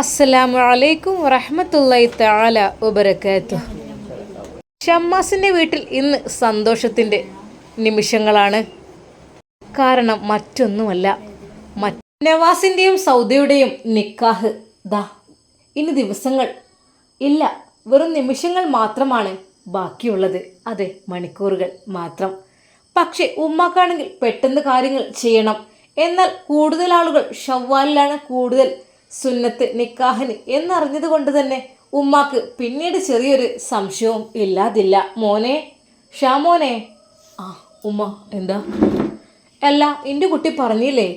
അസ്സലാമു അലൈക്കും വറഹമത്തല്ലായി തആല വബറകാത്തു ഷമ്മാസിന്റെ വീട്ടിൽ ഇന്ന് സന്തോഷത്തിന്റെ നിമിഷങ്ങളാണ്. കാരണം മറ്റൊന്നുമല്ല മറ്റ് നവാസിന്റെയും സൗദയുടെയും നിക്കാഹ് ദാ ഇനി ദിവസങ്ങൾ ഇല്ല വെറും നിമിഷങ്ങൾ മാത്രമാണ് ബാക്കിയുള്ളത്. അതെ മണിക്കൂറുകൾ മാത്രം. പക്ഷേ ഉമ്മാക്കാണെങ്കിൽ പെട്ടെന്ന് കാര്യങ്ങൾ ചെയ്യണം. എന്നാൽ കൂടുതൽ ആളുകൾ ഷവ്വാലിലാണ് കൂടുതൽ സുന്നത്ത് നിക്കാഹിന് എന്നറിഞ്ഞത് കൊണ്ട് തന്നെ ഉമ്മാക്ക് പിന്നീട് ചെറിയൊരു സംശയവും ഇല്ലാതില്ല. മോനെ ഷാമോനെ. ആ ഉമ്മ എന്താ? അല്ല എന്റെ കുട്ടി പറഞ്ഞില്ലേ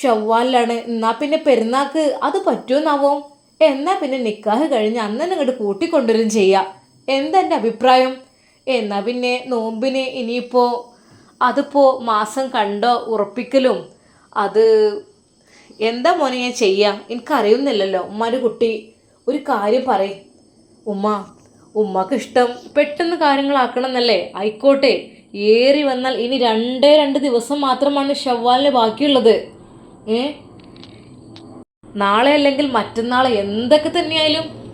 ഷവ്വാലിലാണ്. എന്നാ പിന്നെ പെരുന്നാക്ക് അത് പറ്റുമെന്നാവോ എന്നാ പിന്നെ നിക്കാഹ് കഴിഞ്ഞ് അന്നെ ഇങ്ങോട്ട് കൂട്ടിക്കൊണ്ടുവരും ചെയ്യാം. എന്താ എന്റെ അഭിപ്രായം? എന്നാ പിന്നെ നോമ്പിന് ഇനിയിപ്പോൾ അതിപ്പോൾ മാസം കണ്ടോ ഉറപ്പിക്കലും? അത് എന്താ മോനെ ഞാൻ ചെയ്യാം? എനിക്കറിയുന്നില്ലല്ലോ. ഉമ്മാന്റെ കുട്ടി ഒരു കാര്യം പറയും. ഉമ്മ ഉമ്മക്ക് ഇഷ്ടം പെട്ടെന്ന് കാര്യങ്ങളാക്കണം എന്നല്ലേ ആയിക്കോട്ടെ. ഏറി വന്നാൽ ഇനി രണ്ടേ രണ്ട് ദിവസം മാത്രമാണ് ഷവ്വാലിന് ബാക്കിയുള്ളത്. ഏ? നാളെ അല്ലെങ്കിൽ മറ്റന്നാൾ എന്തൊക്കെ തന്നെയായാലും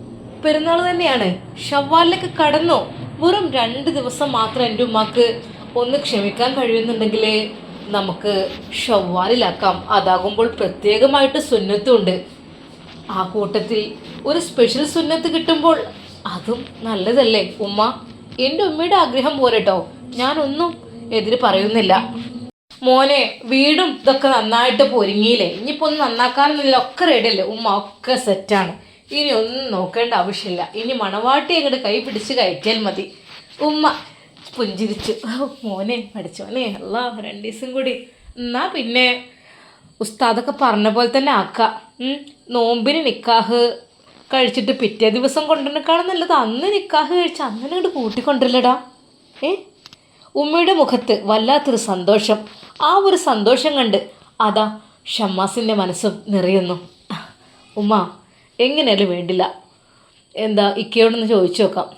പെരുന്നാൾ തന്നെയാണ്. ഷവ്വാലിലേക്ക് കടന്നോ? വെറും രണ്ട് ദിവസം മാത്രം എന്റെ ഉമ്മക്ക് ഒന്ന് ക്ഷമിക്കാൻ കഴിയുന്നുണ്ടെങ്കിൽ നമുക്ക് ഷവ്വാലിലാക്കാം. അതാകുമ്പോൾ പ്രത്യേകമായിട്ട് സുന്നത്തുണ്ട്. ആ കൂട്ടത്തിൽ ഒരു സ്പെഷ്യൽ സുന്നത്ത് കിട്ടുമ്പോൾ അതും നല്ലതല്ലേ? ഉമ്മ എന്റെ ഉമ്മയുടെ ആഗ്രഹം പോരട്ടോ ഞാനൊന്നും എതിര് പറയുന്നില്ല. മോനെ വീടും ഇതൊക്കെ നന്നായിട്ട് പൊരുങ്ങിയില്ലേ? ഇനിയിപ്പോൾ ഒന്ന് നന്നാക്കാനൊന്നുമില്ല. ഒക്കെ റെഡിയല്ലേ ഉമ്മ ഒക്കെ സെറ്റാണ് ഇനി ഒന്നും നോക്കേണ്ട ആവശ്യമില്ല. ഇനി മണവാട്ടി അങ്ങോട്ട് കൈ പിടിച്ച് കയറ്റിയാൽ മതി. ഉമ്മ പുഞ്ചിരിച്ചു. "ഓ, മോനെ പഠിച്ചോനെ അല്ല രണ്ട് ദിവസം കൂടി. എന്നാ പിന്നെ ഉസ്താദൊക്കെ പറഞ്ഞ പോലെ തന്നെ ആക്കാം. നോമ്പിന് നിക്കാഹ് കഴിച്ചിട്ട് പിറ്റേ ദിവസം കൊണ്ടുവന്നേക്കാളും നല്ലത്. അന്ന് നിക്കാഹ് കഴിച്ച് അന്ന് ഇങ്ങോട്ട് കൂട്ടിക്കൊണ്ടില്ലടാ ഏ? ഉമ്മയുടെ മുഖത്ത് വല്ലാത്തൊരു സന്തോഷം. ആ ഒരു സന്തോഷം കണ്ട് അതാ ഷമ്മാസിന്റെ മനസ്സും നിറയുന്നു. ഉമ്മ എങ്ങനെയാലും വേണ്ടില്ല? എന്താ ഇക്കയോടൊന്ന് ചോദിച്ചു നോക്കാം.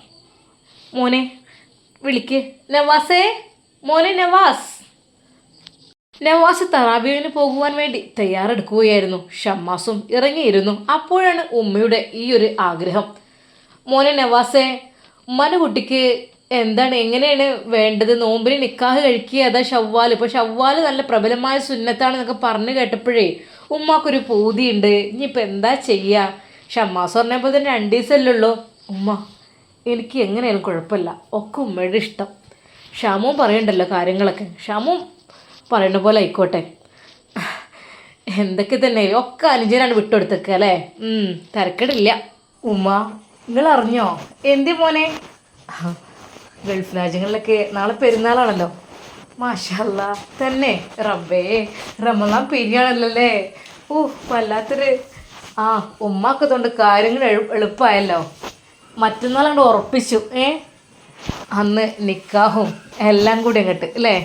മോനെ വിളിക്ക്. നവാസേ മോനെ നവാസ്. നവാസ് തറാബീവിന് പോകുവാൻ വേണ്ടി തയ്യാറെടുക്കുകയായിരുന്നു. ഷമ്മാസും ഇറങ്ങിയിരുന്നു. അപ്പോഴാണ് ഉമ്മയുടെ ഈ ഒരു ആഗ്രഹം. മോനെ നവാസേ ഉമ്മാന്റെ കുട്ടിക്ക് എന്താണ് എങ്ങനെയാണ് വേണ്ടത്? നോമ്പിന് നിക്കാഹ് കഴിക്കുക അതാ ഷവ്വാൽ ഇപ്പോൾ ഷവ്വാൽ നല്ല പ്രബലമായ സുന്നത്താണെന്നൊക്കെ പറഞ്ഞു കേട്ടപ്പോഴേ ഉമ്മാക്കൊരു പൂതിയുണ്ട്. ഇനിയിപ്പോൾ എന്താ ചെയ്യുക ഷമ്മാസ് പറഞ്ഞപ്പോൾ തന്നെ രണ്ട് ദിവസമല്ലേ ഉള്ളൂ. ഉമ്മ എനിക്ക് എങ്ങനെയാലും കുഴപ്പമില്ല. ഒക്കെ ഉമ്മയുടെ ഇഷ്ടം. ഷാമും പറയണ്ടല്ലോ കാര്യങ്ങളൊക്കെ. ഷാമും പറയുന്ന പോലെ ആയിക്കോട്ടെ. എന്തൊക്കെ തന്നെ. ഒക്കെ അനുജനാണ് വിട്ടുകൊടുത്തേക്ക അല്ലേ? തിരക്കടില്ല. ഉമ്മ നിങ്ങൾ അറിഞ്ഞോ എന്തി മോനെ? ഗൾഫ് രാജ്യങ്ങളിലൊക്കെ നാളെ പെരുന്നാളാണല്ലോ. മാഷല്ല തന്നെ. റബ്ബേ റമദാൻ പിരിയാണല്ലോ അല്ലേ ഓ വല്ലാത്തൊരു ആ ഉമ്മാക്കത്തോണ്ട് കാര്യങ്ങൾ എളു- എളുപ്പമായല്ലോ മറ്റന്നാൾ അങ്ങോട്ട് ഉറപ്പിച്ചു. ഏ? അന്ന് നിക്കാഹും എല്ലാം കൂടി അങ്ങോട്ട് അല്ലേ?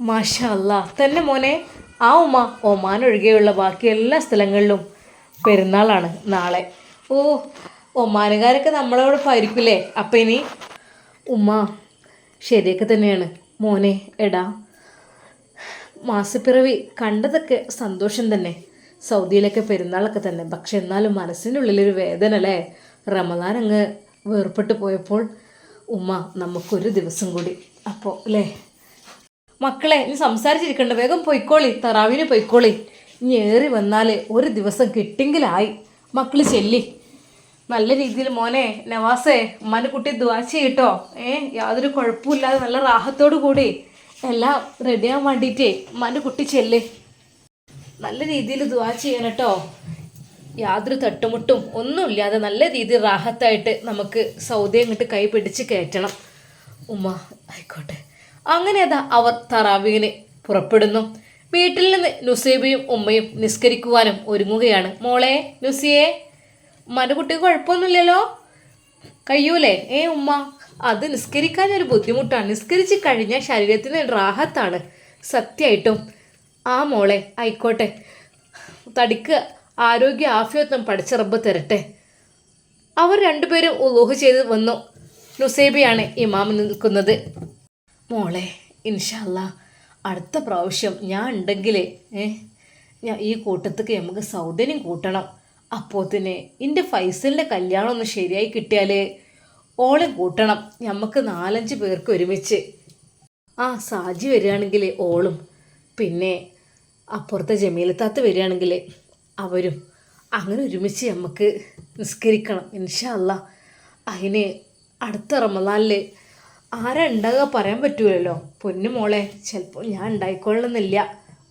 മാഷല്ല തന്നെ മോനെ ആ ഉമ്മ ഒമാൻ ഒഴികെയുള്ള ബാക്കി എല്ലാ സ്ഥലങ്ങളിലും പെരുന്നാളാണ് നാളെ. ഓ ഒമാനുകാരൊക്കെ നമ്മളോട് പരിക്കില്ലേ അപ്പം ഇനി ഉമ്മ ശരിയൊക്കെ തന്നെയാണ്. മോനെ എടാ. മാസപ്പിറവി കണ്ടതൊക്കെ സന്തോഷം തന്നെ. സൗദിയിലൊക്കെ പെരുന്നാളൊക്കെ തന്നെ. പക്ഷെ എന്നാലും മനസ്സിന്റെ ഉള്ളിലൊരു വേദന അല്ലേ? റമദാൻ അങ്ങ് വേർപെട്ട് പോയപ്പോൾ ഉമ്മ നമുക്കൊരു ദിവസം കൂടി. അപ്പോൾ അല്ലേ മക്കളെ ഇനി സംസാരിച്ചിരിക്കണ്ട. വേഗം പൊയ്ക്കോളി തറാവിന് പൊയ്ക്കോളി. ഇനി ഏറി വന്നാൽ ഒരു ദിവസം കിട്ടിയെങ്കിലായി. മക്കൾ ചെല്ലി. നല്ല രീതിയിൽ മോനെ നവാസേ ഉമ്മാന്റെ കുട്ടി ദ്വാ ചെയ്യട്ടോ. ഏ യാതൊരു കുഴപ്പമില്ലാതെ നല്ല റാഹത്തോടു കൂടി. എല്ലാം റെഡിയാകാൻ വേണ്ടിയിട്ടേ ഉമ്മാന്റെ കുട്ടി ചെല്ല്. നല്ല രീതിയിൽ ദ്വാ ചെയ്യണം കേട്ടോ യാതൊരു തട്ടുമുട്ടും ഒന്നുമില്ലാതെ നല്ല രീതിയിൽ റാഹത്തായിട്ട് നമുക്ക് സൗദി അങ്ങോട്ട് കൈ പിടിച്ച് കയറ്റണം. ഉമ്മ ആയിക്കോട്ടെ. അങ്ങനെ അതാ അവർ തറാവീന് പുറപ്പെടുന്നു. വീട്ടിൽ നിന്ന് നുസൈബയും ഉമ്മയും നിസ്കരിക്കുവാനും ഒരുങ്ങുകയാണ്. മോളെ നുസിയെ ഉമ്മാന്റെ കുട്ടിക്ക് കുഴപ്പമൊന്നുമില്ലല്ലോ? കഴിയൂലേ ഏ ഉമ്മ അത് നിസ്കരിക്കാൻ ഒരു ബുദ്ധിമുട്ടാണ്. നിസ്കരിച്ച് കഴിഞ്ഞാൽ ശരീരത്തിന് റാഹത്താണ് സത്യമായിട്ടും. ആ മോളെ ആയിക്കോട്ടെ. തടിക്ക് ആരോഗ്യ ആഫിയത്വം പഠിച്ച റബ്ബ് തരട്ടെ. അവർ രണ്ടുപേരും ഉലൂഹ് ചെയ്ത് വന്നു. നുസൈബിയാണ് ഇമാം നിൽക്കുന്നത്. മോളെ ഇൻഷല്ല അടുത്ത പ്രാവശ്യം ഞാൻ ഉണ്ടെങ്കിൽ ഞാൻ ഈ കൂട്ടത്തേക്ക് നമുക്ക് സൗന്ദര്യം കൂട്ടണം. അപ്പോൾ തന്നെ എന്റെ ഫൈസലിന്റെ കല്യാണം ഒന്ന് ശരിയായി കിട്ടിയാൽ ഓളെ കൂട്ടണം. നമുക്ക് നാലഞ്ച് പേർക്ക് ഒരുമിച്ച്. ആ സാജി വരികയാണെങ്കിൽ ഓളും. പിന്നെ അപ്പുറത്തെ ജമീലത്താത്ത് വരികയാണെങ്കിൽ അവരും അങ്ങനെ ഒരുമിച്ച് നമുക്ക് നിസ്കരിക്കണം. ഇൻഷാ അല്ല അതിന് അടുത്ത റമദാനിൽ ആരാ ഉണ്ടാകുക പറയാൻ പറ്റൂലല്ലോ. പൊന്നു മോളെ ചിലപ്പോൾ ഞാൻ ഉണ്ടായിക്കൊള്ളുന്നില്ല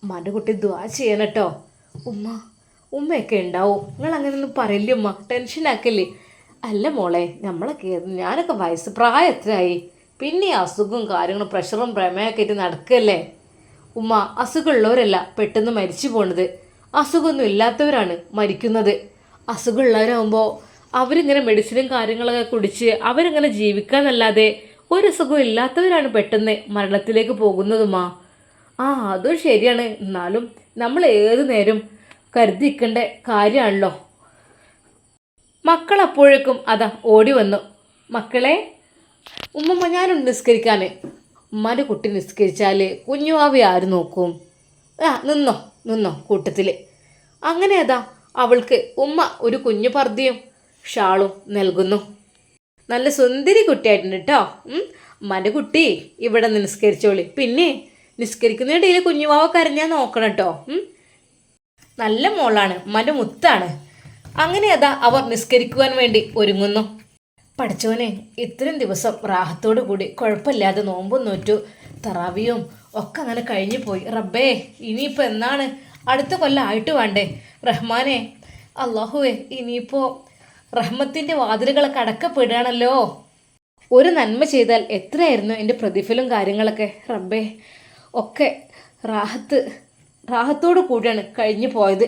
ഉമ്മാന്റെ കുട്ടി ദ്വാ ചെയ്യണം കേട്ടോ ഉമ്മ ഉമ്മയൊക്കെ ഉണ്ടാവും നിങ്ങൾ അങ്ങനെയൊന്നും പറയില്ലേ ഉമ്മ. ടെൻഷൻ ആക്കല്ലേ. അല്ല മോളെ നമ്മളൊക്കെ ഞാനൊക്കെ വയസ്സ് പ്രായം എത്രയായി പിന്നെ അസുഖവും കാര്യങ്ങളും പ്രഷറും പ്രമേയൊക്കെ ആയിട്ട് നടക്കല്ലേ. ഉമ്മ അസുഖമുള്ളവരല്ല പെട്ടെന്ന് മരിച്ചു പോണത്. അസുഖമൊന്നും ഇല്ലാത്തവരാണ് മരിക്കുന്നത്. അസുഖമുള്ളവരാകുമ്പോൾ അവരിങ്ങനെ മെഡിസിനും കാര്യങ്ങളൊക്കെ കുടിച്ച് അവരിങ്ങനെ ജീവിക്കാന്നല്ലാതെ ഒരു അസുഖം ഇല്ലാത്തവരാണ് പെട്ടെന്ന് മരണത്തിലേക്ക് പോകുന്നതുമാ. ആ അതും ശരിയാണ്. എന്നാലും നമ്മൾ ഏത് നേരം കരുതിക്കേണ്ട കാര്യമാണല്ലോ. മക്കൾ അപ്പോഴേക്കും അതാ ഓടി വന്നു. മക്കളെ ഉമ്മമ്മ ഞാനുണ്ട് നിസ്കരിക്കാൻ ഉമ്മാന്റെ കുട്ടി നിസ്കരിച്ചാൽ കുഞ്ഞുവാവി ആര് നോക്കും? ആ നിന്നോ? നിന്നോ കൂട്ടത്തിൽ അങ്ങനെ അതാ അവൾക്ക് ഉമ്മ ഒരു കുഞ്ഞു പർദ്ദയും ഷാളും നൽകുന്നു. നല്ല സുന്ദരി കുട്ടിയായിട്ടുണ്ട് കേട്ടോ മന്റെ കുട്ടി ഇവിടെ നിസ്കരിച്ചോളി. പിന്നെ നിസ്കരിക്കുന്നതിനിടയിൽ കുഞ്ഞുവാവ കരഞ്ഞാൽ നോക്കണം കേട്ടോ നല്ല മോളാണ് മന്റെ മുത്താണ്. അങ്ങനെ അതാ അവർ നിസ്കരിക്കുവാൻ വേണ്ടി ഒരുങ്ങുന്നു. പഠിച്ചവനെ ഇത്രയും ദിവസം റാഹത്തോടു കൂടി കുഴപ്പമില്ലാതെ നോമ്പും നോറ്റു തറാവിയും ഒക്കെ അങ്ങനെ കഴിഞ്ഞു പോയി. റബ്ബേ ഇനിയിപ്പോൾ എന്നാണ് അടുത്ത കൊല്ലം ആയിട്ട് വേണ്ടേ? റഹ്മാനെ അള്ളാഹുവേ ഇനിയിപ്പോൾ റഹ്മത്തിന്റെ വാതിലുകളൊക്കെ അടക്കപ്പെടുകയാണല്ലോ. ഒരു നന്മ ചെയ്താൽ എത്രയായിരുന്നു എന്റെ പ്രതിഫലം കാര്യങ്ങളൊക്കെ? റബ്ബേ ഒക്കെ റാഹത്ത് റാഹത്തോടു കൂടിയാണ് കഴിഞ്ഞു പോയത്.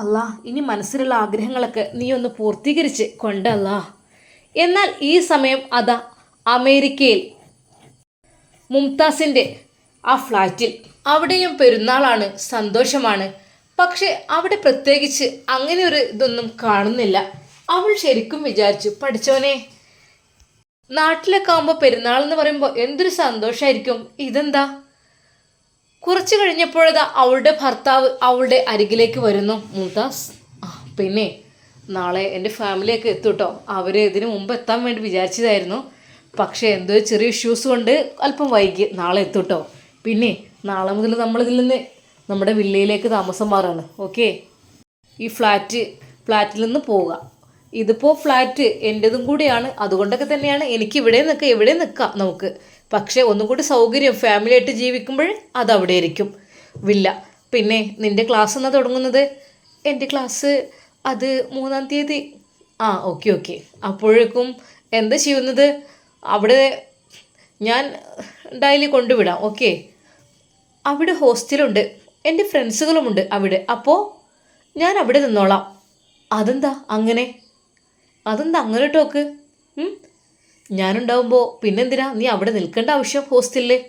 അല്ലാ ഇനി മനസ്സിലുള്ള ആഗ്രഹങ്ങളൊക്കെ നീ ഒന്ന് പൂർത്തീകരിച്ച് കൊണ്ടല്ലാ എന്നാൽ ഈ സമയം അതാ അമേരിക്കയിൽ മുംതാസിന്റെ ആ ഫ്ലാറ്റിൽ അവിടെയും പെരുന്നാളാണ് സന്തോഷമാണ്. പക്ഷെ അവിടെ പ്രത്യേകിച്ച് അങ്ങനെ ഒരു ഇതൊന്നും കാണുന്നില്ല. അവൾ ശരിക്കും വിചാരിച്ചു പഠിച്ചവനെ നാട്ടിലൊക്കെ ആകുമ്പോൾ പെരുന്നാൾ എന്ന് പറയുമ്പോൾ എന്തൊരു സന്തോഷമായിരിക്കും ഇതെന്താ? കുറച്ച് കഴിഞ്ഞപ്പോഴതാ അവളുടെ ഭർത്താവ് അവളുടെ അരികിലേക്ക് വരുന്നു. മുംതാസ് ആ പിന്നെ നാളെ എന്റെ ഫാമിലിയൊക്കെ എത്തും കേട്ടോ അവർ ഇതിനു മുമ്പ് എത്താൻ വേണ്ടി വിചാരിച്ചതായിരുന്നു. പക്ഷേ എന്തോ ചെറിയ ഇഷ്യൂസ് കൊണ്ട് അല്പം വൈകി നാളെ എത്തും കേട്ടോ പിന്നെ നാളെ മുതൽ നമ്മളിതിൽ നിന്ന് നമ്മുടെ വില്ലയിലേക്ക് താമസം മാറാണ്. ഓക്കെ ഈ ഫ്ലാറ്റ് ഫ്ലാറ്റിൽ നിന്ന് പോവുക. ഇതിപ്പോൾ ഫ്ലാറ്റ് എന്റെതും കൂടിയാണ്. അതുകൊണ്ടൊക്കെ തന്നെയാണ് എനിക്ക് ഇവിടെ നിൽക്കുക എവിടെ നിൽക്കാം നമുക്ക്. പക്ഷേ ഒന്നും കൂടി സൗകര്യം ഫാമിലി ആയിട്ട് ജീവിക്കുമ്പോൾ അത് അവിടെ ആയിരിക്കും വില്ല. പിന്നെ നിന്റെ ക്ലാസ് എന്നാ തുടങ്ങുന്നത്? എന്റെ ക്ലാസ് അത് മൂന്നാം തീയതി. ആ ഓക്കെ ഓക്കെ അപ്പോഴേക്കും എന്താ ചെയ്യുന്നത്? അവിടെ ഞാൻ ഡയലി കൊണ്ടുവിടാം. ഓക്കെ അവിടെ ഹോസ്റ്റലുണ്ട്. എന്റെ ഫ്രണ്ട്സുകളുമുണ്ട് അവിടെ. അപ്പോൾ ഞാൻ അവിടെ നിന്നോളാം. അതെന്താ അങ്ങനെ? അതെന്താ അങ്ങനെ ടോക്ക് ഞാനുണ്ടാവുമ്പോൾ പിന്നെന്തിനാ നീ അവിടെ നിൽക്കേണ്ട ആവശ്യം ഹോസ്റ്റലിൽ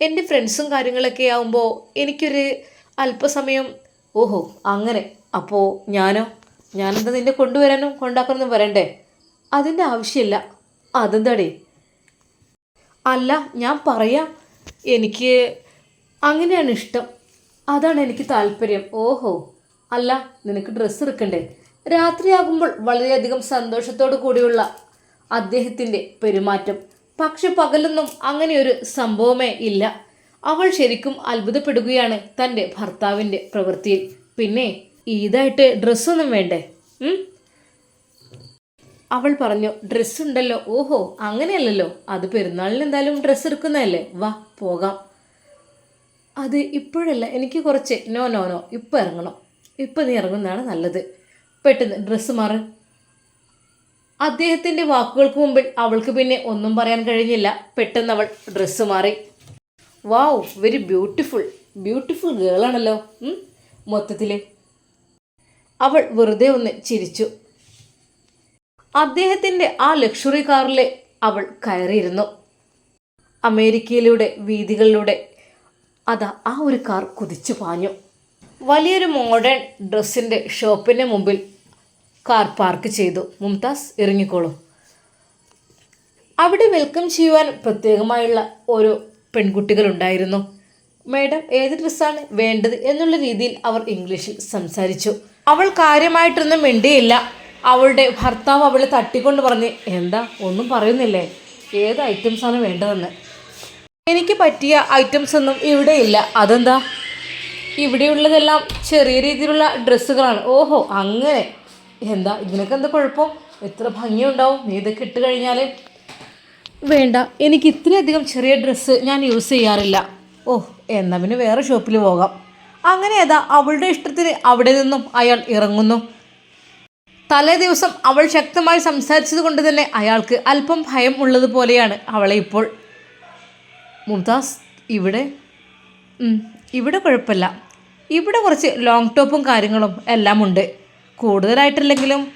എന്റെ ഫ്രണ്ട്സും കാര്യങ്ങളൊക്കെ ആവുമ്പോൾ എനിക്കൊരു അല്പസമയം ഓഹോ അങ്ങനെ. അപ്പോൾ ഞാനോ? ഞാനെന്താ നിന്നെ കൊണ്ടുവരാനും കൊണ്ടാക്കാനൊന്നും വരണ്ടേ? അതിന്റെ ആവശ്യമില്ല. അതെന്താടേ? അല്ല ഞാൻ പറയാം. എനിക്ക് അങ്ങനെയാണ് ഇഷ്ടം. അതാണ് എനിക്ക് താല്പര്യം. ഓഹോ. അല്ല നിനക്ക് ഡ്രസ്സ് എടുക്കണ്ടേ? രാത്രിയാകുമ്പോൾ വളരെയധികം സന്തോഷത്തോടു കൂടിയുള്ള അദ്ദേഹത്തിന്റെ പെരുമാറ്റം. പക്ഷെ പകലൊന്നും അങ്ങനെയൊരു സംഭവമേ ഇല്ല. അവൾ ശരിക്കും അത്ഭുതപ്പെടുകയാണ് തന്റെ ഭർത്താവിന്റെ പ്രവൃത്തിയിൽ. പിന്നെ ഈദായിട്ട് ഡ്രസ്സൊന്നും വേണ്ടേ? അവൾ പറഞ്ഞു ഡ്രസ്സ് ഉണ്ടല്ലോ. ഓഹോ അങ്ങനെയല്ലല്ലോ. അത് പെരുന്നാളിന് എന്തായാലും ഡ്രസ്സ് എടുക്കുന്നതല്ലേ. വാ പോകാം. അത് ഇപ്പോഴല്ല എനിക്ക് കുറച്ച് നോ നോ നോ ഇപ്പം ഇറങ്ങണം. ഇപ്പം നീ ഇറങ്ങുന്നതാണ് നല്ലത്. പെട്ടെന്ന് ഡ്രസ്സ് മാറ്. അദ്ദേഹത്തിന്റെ വാക്കുകൾക്ക് മുമ്പിൽ അവൾക്ക് പിന്നെ ഒന്നും പറയാൻ കഴിഞ്ഞില്ല. പെട്ടെന്ന് അവൾ ഡ്രസ്സ് മാറി. വാവ് വെരി ബ്യൂട്ടിഫുൾ ബ്യൂട്ടിഫുൾ ഗേളാണല്ലോ മൊത്തത്തിൽ അവൾ വെറുതെ ഒന്ന് ചിരിച്ചു. അദ്ദേഹത്തിന്റെ ആ ലക്ഷറി കാറിലെ അവൾ കയറിയിരുന്നു. അമേരിക്കയിലൂടെ വീതികളിലൂടെ അതാ ആ ഒരു കാർ കുതിച്ചു പാഞ്ഞു. വലിയൊരു മോഡേൺ ഡ്രസ്സിന്റെ ഷോപ്പിന്റെ മുമ്പിൽ കാർ പാർക്ക് ചെയ്തു. മുംതാസ് ഇറങ്ങിക്കോളൂ. അവിടെ വെൽക്കം ചെയ്യുവാൻ പ്രത്യേകമായുള്ള ഒരു പെൺകുട്ടികളുണ്ടായിരുന്നു. മേഡം ഏത് ഡ്രസ്സാണ് വേണ്ടത്? എന്നുള്ള രീതിയിൽ അവർ ഇംഗ്ലീഷിൽ സംസാരിച്ചു. അവൾ കാര്യമായിട്ടൊന്നും മിണ്ടിയില്ല. അവളുടെ ഭർത്താവ് അവളെ തട്ടിക്കൊണ്ട് പറഞ്ഞ് എന്താ? ഒന്നും പറയുന്നില്ലേ? ഏത് ഐറ്റംസാണ് വേണ്ടതെന്ന്? എനിക്ക് പറ്റിയ ഐറ്റംസ് ഒന്നും ഇവിടെ ഇല്ല. അതെന്താ? ഇവിടെയുള്ളതെല്ലാം ചെറിയ രീതിയിലുള്ള ഡ്രസ്സുകളാണ്. ഓഹോ അങ്ങനെ. എന്താ ഇതിനൊക്കെ എന്താ കുഴപ്പം? എത്ര ഭംഗിയുണ്ടാവും? നീ ഇതൊക്കെ ഇട്ട് കഴിഞ്ഞാൽ വേണ്ട എനിക്ക് ഇത്രയധികം ചെറിയ ഡ്രസ്സ് ഞാൻ യൂസ് ചെയ്യാറില്ല. ഓ എന്നാൽ പിന്നെ വേറെ ഷോപ്പിൽ പോകാം. അങ്ങനെ ഏതാ അവളുടെ ഇഷ്ടത്തിന് അവിടെ നിന്നും അയാൾ ഇറങ്ങുന്നു. തലേ ദിവസം അവൾ ശക്തമായി സംസാരിച്ചത് കൊണ്ട് തന്നെ അയാൾക്ക് അല്പം ഭയം ഉള്ളതുപോലെയാണ് അവളെ ഇപ്പോൾ. മുംതാസ് ഇവിടെ? ഇവിടെ കുഴപ്പമില്ല. ഇവിടെ കുറച്ച് ലോങ് ടോപ്പും കാര്യങ്ങളും എല്ലാം ഉണ്ട്. കൂടുതലായിട്ടില്ലെങ്കിലും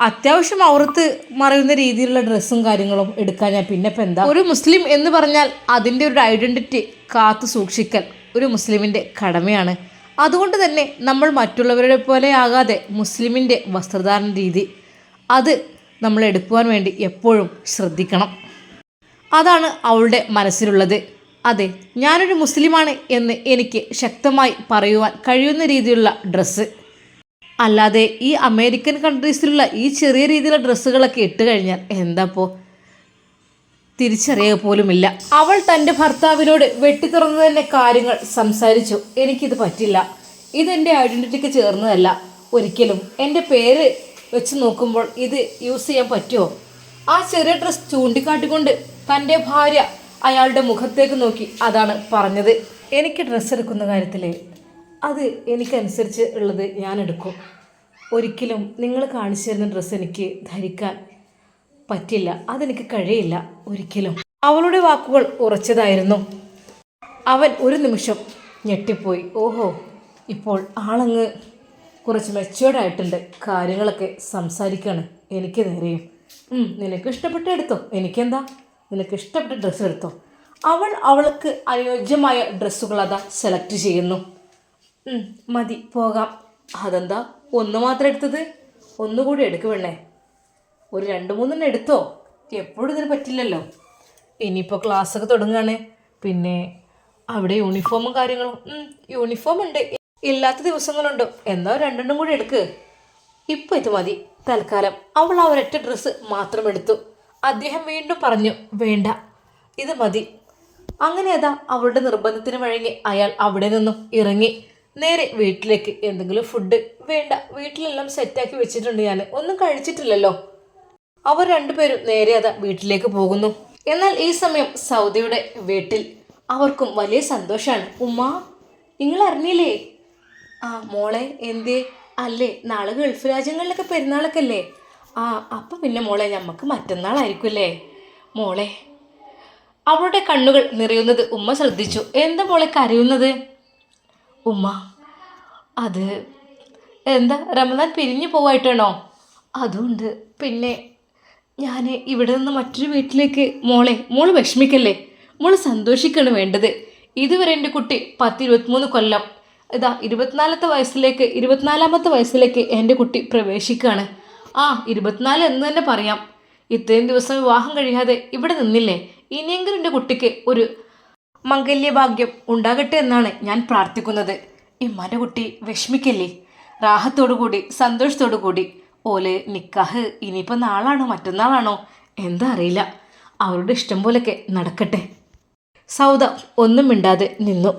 അത്യാവശ്യം അവർത്ത് മറയുന്ന രീതിയിലുള്ള ഡ്രസ്സും കാര്യങ്ങളും എടുക്കാൻ ഞാൻ പിന്നെ ഇപ്പം എന്താ? ഒരു മുസ്ലിം എന്ന് പറഞ്ഞാൽ അതിന്റെ ഒരു ഐഡന്റിറ്റി കാത്തു സൂക്ഷിക്കൽ ഒരു മുസ്ലിമിന്റെ കടമയാണ്. അതുകൊണ്ട് തന്നെ നമ്മൾ മറ്റുള്ളവരുടെ പോലെ ആകാതെ മുസ്ലിമിന്റെ വസ്ത്രധാരണ രീതി അത് നമ്മൾ എടുക്കുവാൻ വേണ്ടി എപ്പോഴും ശ്രദ്ധിക്കണം. അതാണ് അവളുടെ മനസ്സിലുള്ളത്. അതെ ഞാനൊരു മുസ്ലിമാണ് എന്ന് എനിക്ക് ശക്തമായി പറയുവാൻ കഴിയുന്ന രീതിയിലുള്ള ഡ്രസ്സ്. അല്ലാതെ ഈ അമേരിക്കൻ കൺട്രീസിലുള്ള ഈ ചെറിയ രീതിയിലുള്ള ഡ്രസ്സുകളൊക്കെ ഇട്ട് കഴിഞ്ഞാൽ എന്താപ്പോ? തിരിച്ചറിയുക പോലുമില്ല. അവൾ തന്റെ ഭർത്താവിനോട് വെട്ടിത്തുറന്ന് തന്നെ കാര്യങ്ങൾ സംസാരിച്ചു. എനിക്കിത് പറ്റില്ല. ഇതെന്റെ ഐഡന്റിറ്റിക്ക് ചേർന്നതല്ല. ഒരിക്കലും എന്റെ പേര് വെച്ച് നോക്കുമ്പോൾ ഇത് യൂസ് ചെയ്യാൻ പറ്റുമോ? ആ ചെറിയ ഡ്രസ്സ് ചൂണ്ടിക്കാട്ടിക്കൊണ്ട് തന്റെ ഭാര്യ അയാളുടെ മുഖത്തേക്ക് നോക്കി അതാണ് പറഞ്ഞത്. എനിക്ക് ഡ്രസ്സ് എടുക്കുന്ന കാര്യത്തിൽ അത് എനിക്കനുസരിച്ച് ഉള്ളത് ഞാൻ എടുക്കും. ഒരിക്കലും നിങ്ങൾ കാണിച്ചു തരുന്ന ഡ്രസ്സ് എനിക്ക് ധരിക്കാൻ പറ്റില്ല. അതെനിക്ക് കഴിയില്ല ഒരിക്കലും. അവളുടെ വാക്കുകൾ ഉറച്ചതായിരുന്നു. അവൻ ഒരു നിമിഷം ഞെട്ടിപ്പോയി. ഓഹോ ഇപ്പോൾ ആളങ്ങ് കുറച്ച് മെച്ചുവേർഡായിട്ടുണ്ട് കാര്യങ്ങളൊക്കെ സംസാരിക്കാണ്. എനിക്ക് നേരെയും. നിനക്ക് ഇഷ്ടപ്പെട്ട എടുത്തോ എനിക്കെന്താ? നിനക്ക് ഇഷ്ടപ്പെട്ട ഡ്രസ്സ് എടുത്തോ. അവൾ അവൾക്ക് അനുയോജ്യമായ ഡ്രസ്സുകൾ അതാ സെലക്ട് ചെയ്യുന്നു. മതി പോകാം. അതെന്താ? ഒന്ന് മാത്രം എടുത്തത്? ഒന്നുകൂടി എടുക്കുവേണേ ഒരു രണ്ട് മൂന്നെണ്ണം എടുത്തോ? എപ്പോഴും ഇതിന് പറ്റില്ലല്ലോ. ഇനിയിപ്പോൾ ക്ലാസ്സൊക്കെ തുടങ്ങുകയാണ്. പിന്നെ അവിടെ യൂണിഫോമും കാര്യങ്ങളും യൂണിഫോം ഉണ്ട്. ഇല്ലാത്ത ദിവസങ്ങളുണ്ടോ. എന്നോ രണ്ടെണ്ണം കൂടി എടുക്ക്. ഇപ്പോൾ ഇത് മതി. തൽക്കാലം അവൾ ആ ഒരൊറ്റ ഡ്രസ്സ് മാത്രം എടുത്തു. അദ്ദേഹം വീണ്ടും പറഞ്ഞു വേണ്ട ഇത് മതി. അങ്ങനെ അതാ അവളുടെ നിർബന്ധത്തിന് വഴങ്ങി അയാൾ അവിടെ നിന്നും ഇറങ്ങി. നേരെ വീട്ടിലേക്ക് എന്തെങ്കിലും ഫുഡ് വേണ്ട വീട്ടിലെല്ലാം സെറ്റാക്കി വെച്ചിട്ടുണ്ട് ഞാൻ ഒന്നും കഴിച്ചിട്ടില്ലല്ലോ. അവർ രണ്ടുപേരും നേരെ അതാ വീട്ടിലേക്ക് പോകുന്നു. എന്നാൽ ഈ സമയം സൗദിയുടെ വീട്ടിൽ അവർക്കും വലിയ സന്തോഷമാണ് ഉമ്മ നിങ്ങൾ അറിഞ്ഞില്ലേ? ആ മോളെ എന്തേ അല്ലേ നാളെ ഗൾഫ് രാജ്യങ്ങളിലൊക്കെ പെരുന്നാളൊക്കെ അല്ലേ? ആ അപ്പം പിന്നെ മോളെ ഞമ്മക്ക് മറ്റന്നാളായിരിക്കുമല്ലേ മോളെ അവളുടെ കണ്ണുകൾ നിറയുന്നത് ഉമ്മ ശ്രദ്ധിച്ചു. എന്താ മോളെ കരയുന്നത്? ഉമ്മ അത് എന്താ റമദാൻ പിരിഞ്ഞു പോവായിട്ടാണോ? അതുകൊണ്ട് പിന്നെ ഞാൻ ഇവിടെ നിന്ന് മറ്റൊരു വീട്ടിലേക്ക് മോളെ മോൾ വിഷമിക്കല്ലേ? മോൾ സന്തോഷിക്കാണ് വേണ്ടത്. ഇതുവരെ എന്റെ കുട്ടി പത്ത് ഇരുപത്തിമൂന്ന് കൊല്ലം ഇതാ ഇരുപത്തിനാലത്തെ വയസ്സിലേക്ക് ഇരുപത്തിനാലാമത്തെ വയസ്സിലേക്ക് എന്റെ കുട്ടി പ്രവേശിക്കുകയാണ് ആ ഇരുപത്തിനാല് എന്ന് തന്നെ പറയാം. ഇത്രയും ദിവസം വിവാഹം കഴിയാതെ ഇവിടെ നിന്നില്ലേ? ഇനിയെങ്കിലും എന്റെ കുട്ടിക്ക് ഒരു മംഗല്യഭാഗ്യം ഉണ്ടാകട്ടെ എന്നാണ് ഞാൻ പ്രാർത്ഥിക്കുന്നത്. ഇമ്മാന്റെ കുട്ടി വിഷമിക്കല്ലേ? റാഹത്തോടു കൂടി സന്തോഷത്തോടു കൂടി ഓൽ നിക്കാഹ് ഇനിയിപ്പോൾ നാളാണോ മറ്റന്നാളാണോ? എന്താ അറിയില്ല. അവരുടെ ഇഷ്ടം പോലൊക്കെ നടക്കട്ടെ. സൗദ ഒന്നും മിണ്ടാതെ നിന്നു.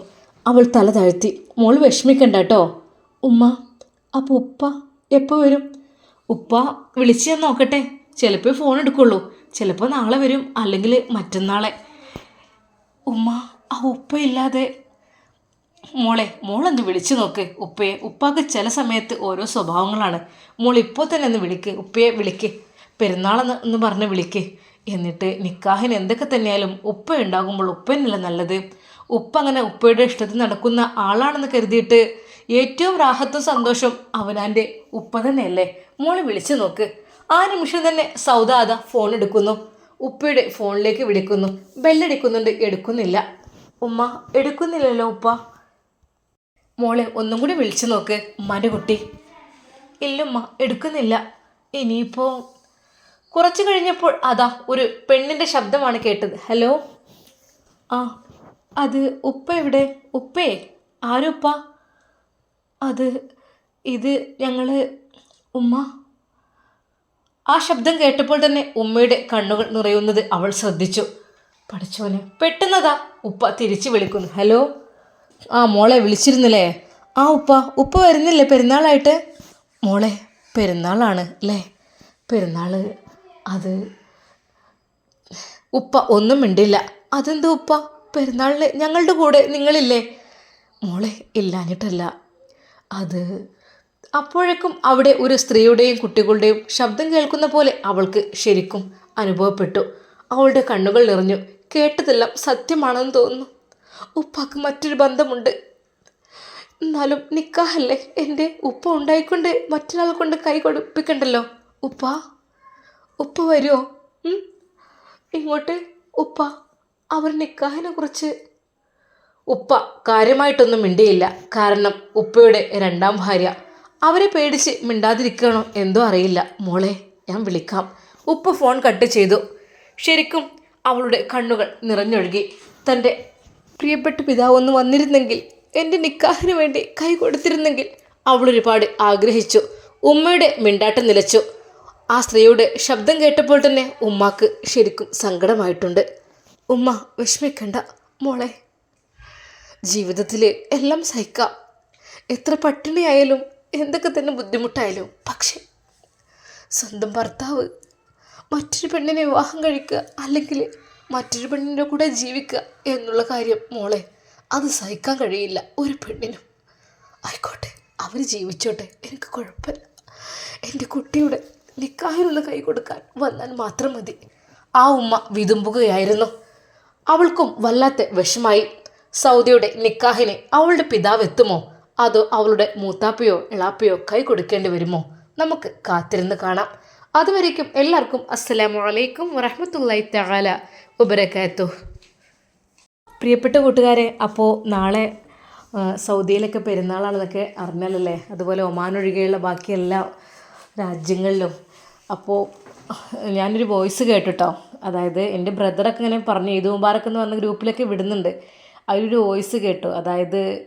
അവൾ തല താഴ്ത്തി മോൾ വിഷമിക്കണ്ട കേട്ടോ. ഉമ്മ അപ്പോൾ ഉപ്പ എപ്പോൾ വരും? ഉപ്പ വിളിച്ച് ഞാൻ നോക്കട്ടെ. ചിലപ്പോൾ ഫോൺ എടുക്കുള്ളൂ. ചിലപ്പോൾ നാളെ വരും അല്ലെങ്കിൽ മറ്റന്നാളെ. ഉമ്മ ആ ഉപ്പ ഇല്ലാതെ മോളെ മോളൊന്ന് വിളിച്ചു നോക്ക്. ഉപ്പയെ ഉപ്പാക്ക് ചില സമയത്ത് ഓരോ സ്വഭാവങ്ങളാണ്. മോൾ ഇപ്പോൾ തന്നെ ഒന്ന് വിളിക്ക്. ഉപ്പയെ വിളിക്ക്. പെരുന്നാളെന്ന് എന്ന് പറഞ്ഞ് വിളിക്ക്. എന്നിട്ട് നിക്കാഹിന് എന്തൊക്കെ തന്നെയാലും ഉപ്പ ഉണ്ടാകുമ്പോൾ ഉപ്പനല്ല നല്ലത്. ഉപ്പ അങ്ങനെ ഉപ്പയുടെ ഇഷ്ടത്തിൽ നടക്കുന്ന ആളാണെന്ന് കരുതിയിട്ട് ഏറ്റവും രാഹത്തും സന്തോഷം അവനാന്റെ ഉപ്പ തന്നെയല്ലേ മോളെ വിളിച്ചു നോക്ക്. ആ നിമിഷം തന്നെ സൗദാദ ഫോൺ എടുക്കുന്നു. ഉപ്പയുടെ ഫോണിലേക്ക് വിളിക്കുന്നു. ബെല്ലടിക്കുന്നുണ്ട് എടുക്കുന്നില്ല. ഉമ്മ എടുക്കുന്നില്ലല്ലോ ഉപ്പ. മോളെ ഒന്നും കൂടി വിളിച്ചു നോക്ക് ഉമ്മാന്റെ കുട്ടി ഇല്ലുമ്മ എടുക്കുന്നില്ല. ഇനിയിപ്പോൾ കുറച്ച് കഴിഞ്ഞപ്പോൾ അതാ ഒരു പെണ്ണിന്റെ ശബ്ദമാണ് കേട്ടത്. ഹലോ? ആ അത് ഉപ്പ എവിടെ? ഉപ്പേ ആരുപ്പ? അത് ഇത് ഞങ്ങൾ ഉമ്മ. ആ ശബ്ദം കേട്ടപ്പോൾ തന്നെ ഉമ്മയുടെ കണ്ണുകൾ നിറയുന്നത് അവൾ ശ്രദ്ധിച്ചു. പഠിച്ചോനെ പെട്ടെന്നതാ ഉപ്പ തിരിച്ചു വിളിക്കുന്നു. ഹലോ? ആ മോളെ വിളിച്ചിരുന്നില്ലേ? ആ ഉപ്പ ഉപ്പ വരുന്നില്ലേ പെരുന്നാളായിട്ട്? മോളെ പെരുന്നാളാണ് അല്ലേ? പെരുന്നാൾ അത് ഉപ്പ ഒന്നും മിണ്ടില്ല. അതെന്തോ ഉപ്പ? പെരുന്നാളിൽ ഞങ്ങളുടെ കൂടെ നിങ്ങളില്ലേ? മോളെ ഇല്ലാഞ്ഞിട്ടല്ല. അത്. അപ്പോഴേക്കും അവിടെ ഒരു സ്ത്രീയുടെയും കുട്ടികളുടെയും ശബ്ദം കേൾക്കുന്ന പോലെ അവൾക്ക് ശരിക്കും അനുഭവപ്പെട്ടു. അവളുടെ കണ്ണുകൾ നിറഞ്ഞു. കേട്ടതെല്ലാം സത്യമാണെന്ന് തോന്നുന്നു. ഉപ്പാക്ക് മറ്റൊരു ബന്ധമുണ്ട്. എന്നാലും നിക്കാഹല്ലേ എന്റെ ഉപ്പ ഉണ്ടായിക്കൊണ്ട് മറ്റൊരാൾ കൊണ്ട് കൈ കൊടുപ്പിക്കണ്ടല്ലോ. ഉപ്പ? ഉപ്പ വരുമോ ഇങ്ങോട്ട്. ഉപ്പ അവർ നിക്കാഹിനെ കുറിച്ച് ഉപ്പ കാര്യമായിട്ടൊന്നും മിണ്ടിയില്ല. കാരണം ഉപ്പയുടെ രണ്ടാം ഭാര്യ. അവരെ പേടിച്ച് മിണ്ടാതിരിക്കണോ എന്തോ അറിയില്ല. മോളെ ഞാൻ വിളിക്കാം. ഉപ്പ ഫോൺ കട്ട് ചെയ്തു. ശരിക്കും അവളുടെ കണ്ണുകൾ നിറഞ്ഞൊഴുകി. തന്റെ പ്രിയപ്പെട്ട പിതാവ് ഒന്ന് വന്നിരുന്നെങ്കിൽ എന്റെ നിക്കാഹിന് വേണ്ടി കൈ കൊടുത്തിരുന്നെങ്കിൽ അവൾ ഒരുപാട് ആഗ്രഹിച്ചു. ഉമ്മയുടെ മിണ്ടാട്ടം നിലച്ചു. ആ സ്ത്രീയുടെ ശബ്ദം കേട്ടപ്പോൾ തന്നെ ഉമ്മാക്ക് ശരിക്കും സങ്കടമായിട്ടുണ്ട്. ഉമ്മ വിഷമിക്കണ്ട. മോളെ ജീവിതത്തിൽ എല്ലാം സഹിക്കാം. എത്ര പട്ടിണിയായാലും എന്തൊക്കെ തന്നെ ബുദ്ധിമുട്ടായാലും. പക്ഷേ സ്വന്തം ഭർത്താവ് മറ്റൊരു പെണ്ണിനെ വിവാഹം കഴിക്കുക അല്ലെങ്കിൽ മറ്റൊരു പെണ്ണിന്റെ കൂടെ ജീവിക്കുക എന്നുള്ള കാര്യം മോളെ അത് സഹിക്കാൻ കഴിയില്ല ഒരു പെണ്ണിനും. ആയിക്കോട്ടെ അവർ ജീവിച്ചോട്ടെ. എനിക്ക് കുഴപ്പമില്ല. എന്റെ കുട്ടിയുടെ നിക്കാഹിനുള്ള കൈ കൊടുക്കാൻ വന്നാൽ മാത്രം മതി. ആ ഉമ്മ വിതുമ്പുകയായിരുന്നു. അവൾക്കും വല്ലാത്ത വിഷമായി. സൗദിയുടെ നിക്കാഹിന് അവളുടെ പിതാവ് എത്തുമോ? അതോ അവളുടെ മൂത്താപ്പയോ ഇളാപ്പയോ കൈ കൊടുക്കേണ്ടി വരുമോ? നമുക്ക് കാത്തിരുന്ന് കാണാം. അതുവരേക്കും എല്ലാവർക്കും അസ്സലാമു അലൈക്കും വറഹ്മത്തുള്ളാഹി തആല വബറകാത്തു. പ്രിയപ്പെട്ട കൂട്ടുകാരെ അപ്പോൾ നാളെ സൗദിയിലൊക്കെ പെരുന്നാളാണെന്നൊക്കെ അറിഞ്ഞാലല്ലേ? അതുപോലെ ഒമാൻ ഒഴികെയുള്ള ബാക്കി എല്ലാ രാജ്യങ്ങളിലും. അപ്പോൾ ഞാനൊരു വോയിസ് കേട്ടിട്ടോ. അതായത് എന്റെ ബ്രദറൊക്കെ ഇങ്ങനെ പറഞ്ഞു ഈദ് മുബാറക്ക് എന്ന് പറഞ്ഞ ഗ്രൂപ്പിലൊക്കെ വിടുന്നുണ്ട്. അതിലൊരു വോയിസ് കേട്ടു. അതായത്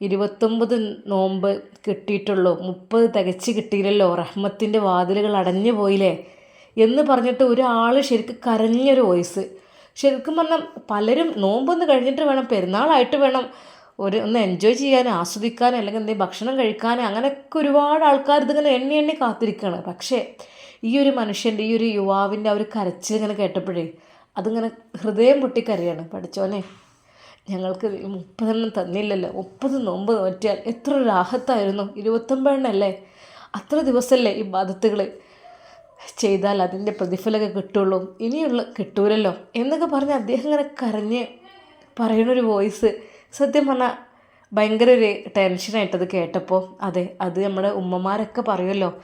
ഇരുപത്തൊമ്പത് നോമ്പ് കിട്ടിയിട്ടുള്ളൂ. മുപ്പത് തികച്ച് കിട്ടിയില്ലല്ലോ. റഹ്മത്തിന്റെ വാതിലുകൾ അടഞ്ഞു പോയില്ലേ? എന്ന് പറഞ്ഞിട്ട് ഒരാൾ ശരിക്കും കരഞ്ഞൊരു വോയിസ്. ശരിക്കും പറഞ്ഞാൽ പലരും നോമ്പൊന്ന് കഴിഞ്ഞിട്ട് വേണം പെരുന്നാളായിട്ട് വേണം ഒരു ഒന്ന് എൻജോയ് ചെയ്യാൻ ആസ്വദിക്കാൻ അല്ലെങ്കിൽ എന്തെങ്കിലും ഭക്ഷണം കഴിക്കാൻ. അങ്ങനെയൊക്കെ ഒരുപാട് ആൾക്കാർ ഇതിങ്ങനെ എണ്ണി എണ്ണി കാത്തിരിക്കുകയാണ് പക്ഷേ ഈ ഒരു മനുഷ്യന്റെ ഈ ഒരു യുവാവിന്റെ ആ ഒരു കരച്ചിൽ ഇങ്ങനെ കേട്ടപ്പോഴേ അതിങ്ങനെ ഹൃദയം പൊട്ടിക്കരയാണ്. പഠിച്ചോനെ. ഞങ്ങൾക്ക് മുപ്പതെണ്ണം തന്നില്ലല്ലോ. മുപ്പത് നോമ്പ് നോറ്റിയാൽ എത്ര രാഹത്തായിരുന്നു. ഇരുപത്തൊമ്പതെണ്ണല്ലേ? അത്ര ദിവസമല്ലേ ഈ ബാധത്തുകൾ ചെയ്താൽ അതിന്റെ പ്രതിഫലമൊക്കെ കിട്ടുള്ളൂ. ഇനിയുള്ള കിട്ടൂലല്ലോ. എന്നൊക്കെ പറഞ്ഞ് അദ്ദേഹം ഇങ്ങനെ കരഞ്ഞ് പറയണൊരു വോയിസ് സത്യം പറഞ്ഞാൽ ഭയങ്കര ഒരു ടെൻഷനായിട്ടത് കേട്ടപ്പോൾ അതെ അത് നമ്മുടെ ഉമ്മമാരൊക്കെ പറയുമല്ലോ.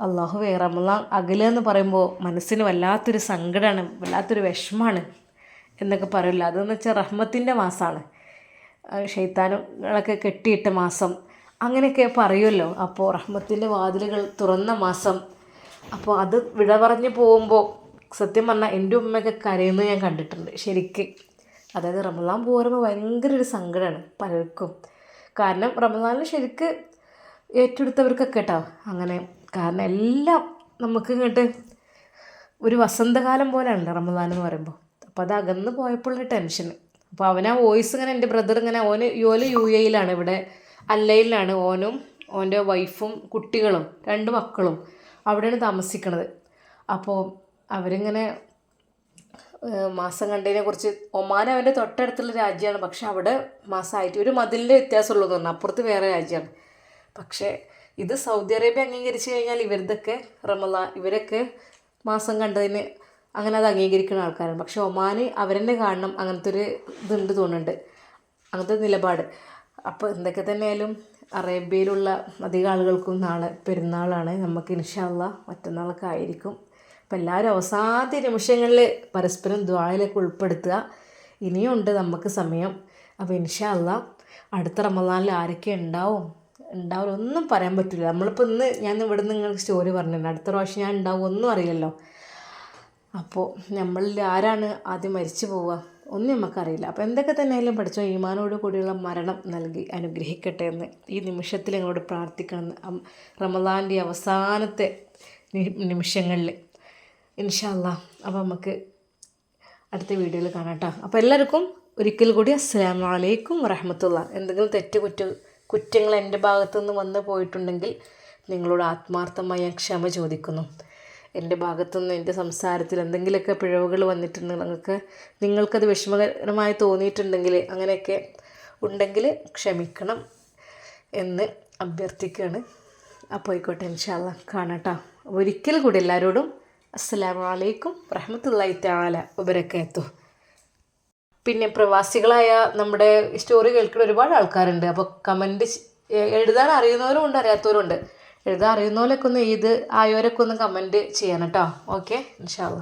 അള്ളാഹു വേറെ റമലാൻ അകലെന്ന് പറയുമ്പോൾ മനസ്സിന് വല്ലാത്തൊരു സങ്കടമാണ് വല്ലാത്തൊരു വിഷമമാണ് എന്നൊക്കെ പറയില്ല. അതെന്ന് വെച്ചാൽ റഹ്മത്തിന്റെ മാസമാണ് ഷെയ്ത്താനുകളൊക്കെ കെട്ടിയിട്ട മാസം. അങ്ങനെയൊക്കെ പറയുമല്ലോ. അപ്പോൾ റഹ്മത്തിന്റെ വാതിലുകൾ തുറന്ന മാസം. അപ്പോൾ അത് വിട പറഞ്ഞ് പോകുമ്പോൾ സത്യം പറഞ്ഞാൽ എന്റെ ഉമ്മയൊക്കെ കരയുന്നത് ഞാൻ കണ്ടിട്ടുണ്ട്. ശരിക്ക്. അതായത് റമദാൻ പോകുമ്പോൾ ഭയങ്കര ഒരു സങ്കടമാണ് പലർക്കും. കാരണം റമദാനിൽ ശരിക്ക് ഏറ്റെടുത്തവർക്കൊക്കെ കേട്ടോ അങ്ങനെ കാരണം എല്ലാം നമുക്ക് ഇങ്ങോട്ട് ഒരു വസന്തകാലം പോലെയാണല്ലോ റമദാൻ എന്ന് പറയുമ്പോൾ അപ്പോൾ അത് അകന്ന് പോയപ്പോഴുള്ള ടെൻഷൻ അപ്പോൾ അവൻ ആ വോയിസ് ഇങ്ങനെ എന്റെ ബ്രദർ ഇങ്ങനെ ഓന് ഓൽ യു എയിലാണ് ഇവിടെ. അല്ലയിലാണ് ഓനും ഓന്റെ വൈഫും കുട്ടികളും രണ്ട് മക്കളും അവിടെയാണ് താമസിക്കുന്നത് അപ്പോൾ അവരിങ്ങനെ മാസം കണ്ടതിനെ കുറിച്ച് ഒമാൻ അവന്റെ തൊട്ടടുത്തുള്ള രാജ്യമാണ് പക്ഷെ അവിടെ മാസമായിട്ട് ഒരു മതിലിന്റെ വ്യത്യാസമുള്ളൂ എന്ന് പറഞ്ഞു അപ്പുറത്ത് വേറെ രാജ്യമാണ്. പക്ഷേ ഇത് സൗദി അറേബ്യ അംഗീകരിച്ച് കഴിഞ്ഞാൽ ഇവരിതൊക്കെ റമല ഇവരൊക്കെ മാസം കണ്ടതിന് അങ്ങനെ അത് അംഗീകരിക്കുന്ന ആൾക്കാരാണ്. പക്ഷെ ഒമാന് അവരെന്നെ കാണണം അങ്ങനത്തെ ഒരു ഇതുണ്ട് തോന്നുന്നുണ്ട്. അങ്ങനത്തെ നിലപാട്. അപ്പോൾ എന്തൊക്കെ തന്നെയായാലും അറേബ്യയിലുള്ള അധികം ആളുകൾക്കും നാളെ പെരുന്നാളാണ്. നമുക്ക് ഇൻഷാല്ല മറ്റന്നാളൊക്കെ ആയിരിക്കും. അപ്പോൾ എല്ലാവരും അവസാന നിമിഷങ്ങളിൽ പരസ്പരം ദ്വായിലൊക്കെ ഉൾപ്പെടുത്തുക. ഇനിയുണ്ട് നമുക്ക് സമയം. അപ്പോൾ ഇൻഷാല്ല അടുത്ത റമദാനിൽ ആരൊക്കെ ഉണ്ടാവും? ഉണ്ടാവില്ല ഒന്നും പറയാൻ പറ്റില്ല നമ്മളിപ്പോൾ ഇന്ന് ഞാൻ ഇവിടെ നിന്ന് നിങ്ങൾക്ക് സ്റ്റോറി പറഞ്ഞിട്ടുണ്ട് അടുത്ത പ്രാവശ്യം ഞാൻ ഉണ്ടാവും ഒന്നും അറിയില്ലല്ലോ. അപ്പോൾ നമ്മളിൽ ആരാണ് ആദ്യം മരിച്ചു പോവുക? ഒന്നും നമുക്കറിയില്ല. അപ്പോൾ എന്തൊക്കെ തന്നെയായാലും പഠിച്ചോ ഈമാനോട് കൂടിയുള്ള മരണം നൽകി അനുഗ്രഹിക്കട്ടെ എന്ന് ഈ നിമിഷത്തിൽ ഞങ്ങളോട് പ്രാർത്ഥിക്കണം. റമദാന്റെ അവസാനത്തെ നിമിഷങ്ങളിൽ. ഇൻഷല്ല അപ്പോൾ നമുക്ക് അടുത്ത വീഡിയോയിൽ കാണാം കേട്ടോ അപ്പോൾ എല്ലാവർക്കും ഒരിക്കൽ കൂടി അസ്സാം വലൈക്കും വറഹമത്തുള്ള. എന്തെങ്കിലും തെറ്റ് കുറ്റ കുറ്റങ്ങൾ എന്റെ ഭാഗത്തു നിന്ന് വന്നു പോയിട്ടുണ്ടെങ്കിൽ നിങ്ങളോട് ആത്മാർത്ഥമായി ഞാൻ ക്ഷമ ചോദിക്കുന്നു. എന്റെ ഭാഗത്തുനിന്ന് എന്റെ സംസാരത്തിൽ എന്തെങ്കിലുമൊക്കെ പിഴവുകൾ വന്നിട്ടുണ്ടെങ്കിൽ നിങ്ങൾക്ക് നിങ്ങൾക്കത് വിഷമകരമായി തോന്നിയിട്ടുണ്ടെങ്കിൽ അങ്ങനെയൊക്കെ ഉണ്ടെങ്കിൽ ക്ഷമിക്കണം എന്ന് അഭ്യർത്ഥിക്കുകയാണ്. അപ്പോൾ ആയിക്കോട്ടെ ഇൻഷാല്ല കാണട്ടോ. ഒരിക്കൽ കൂടി എല്ലാവരോടും അസ്സലാമു അലൈക്കും വറഹമത്തല്ലായി താല എത്തും പിന്നെ പ്രവാസികളായ നമ്മുടെ സ്റ്റോറി കേൾക്കുന്ന ഒരുപാട് ആൾക്കാരുണ്ട്. അപ്പോൾ കമന്റ് എഴുതാൻ അറിയുന്നവരും ഉണ്ട് അറിയാത്തവരും ഉണ്ട് എഴുതാൻ അറിയുന്നവരൊക്കെ ഒന്ന് എഴുത് ആയവരൊക്കെ ഒന്ന് കമന്റ് ചെയ്യണം കേട്ടോ ഓക്കെ ഇൻഷാല്ല